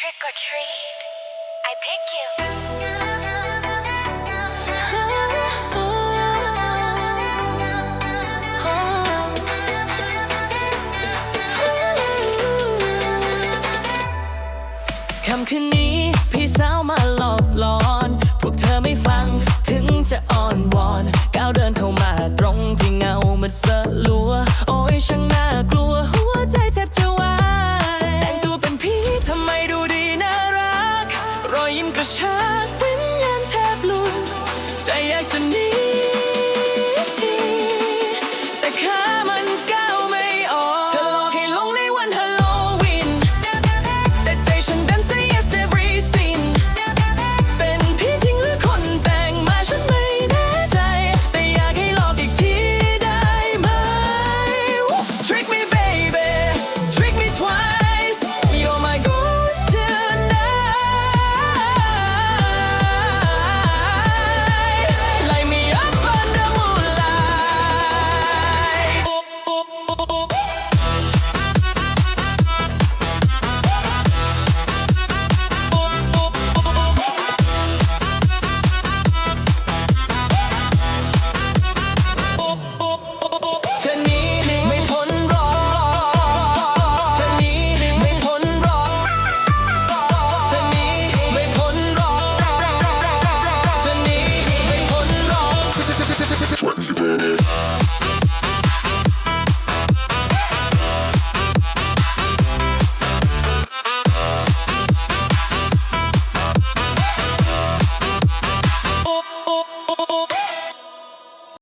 Trick or treat, I pick you. คำคืนนี้พี่สาวมาหลอกหลอน พวกเธอไม่ฟังถึงจะอ่อนวอน ก้าวเดินเข้ามาตรงที่เงามันสลัว โอ้ยช่างน่ากลัว อยยิ้มกระชากวิญญาณแทบหลุดใจอยากจะหนีแต่ข้า